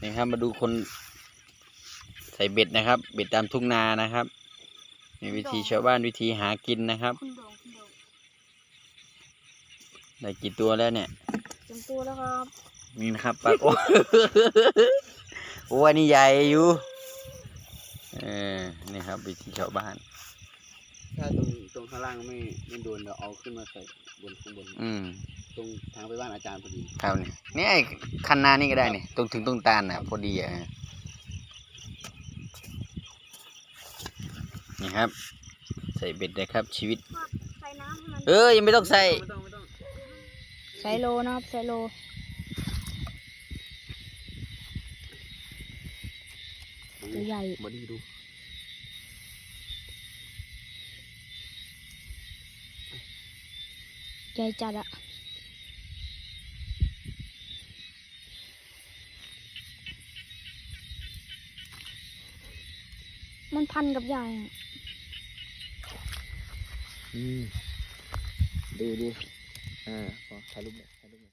นี่ครับมาดูคนใส่เบ็ดนะครับ เบ็ดตามทุ่งนานะครับมีวิธีชาวบ้านวิธีหากินนะครับคุณโดงคุณโดงได้กี่ตัวแล้วเนี่ยเต็มตัวแล้วครับนี่นะครับปลาโอ้โอ้อันนี้ใหญ่อยู่เออนี่ครับ วิธีชาวบ้าน ถ้าตรงตรงข้างล่างไม่ไม่โดนเราเอาขึ้นมาใส่บนข้างบน อืม ตรงทางไปบ้านอาจารย์พอดี ครับเนี่ยนี่ไอ้คันนานี่ก็ได้เนี่ยตรงถึงตรงตาลน่ะพอดีอะนี่ครับ ใส่เบ็ดเลยครับชีวิต ใส่น้ำให้มัน เอ้ยยังไม่ต้องใส่ ไม่ต้องไม่ต้องใส่โลนะครับใส่โล ตัวใหญ่ บอดี้ดูใหญ่จัดอะ มันพันกับยายอืมดูดูอ่าขอถ่ายรูปหน่อยถ่ายรูปหน่อย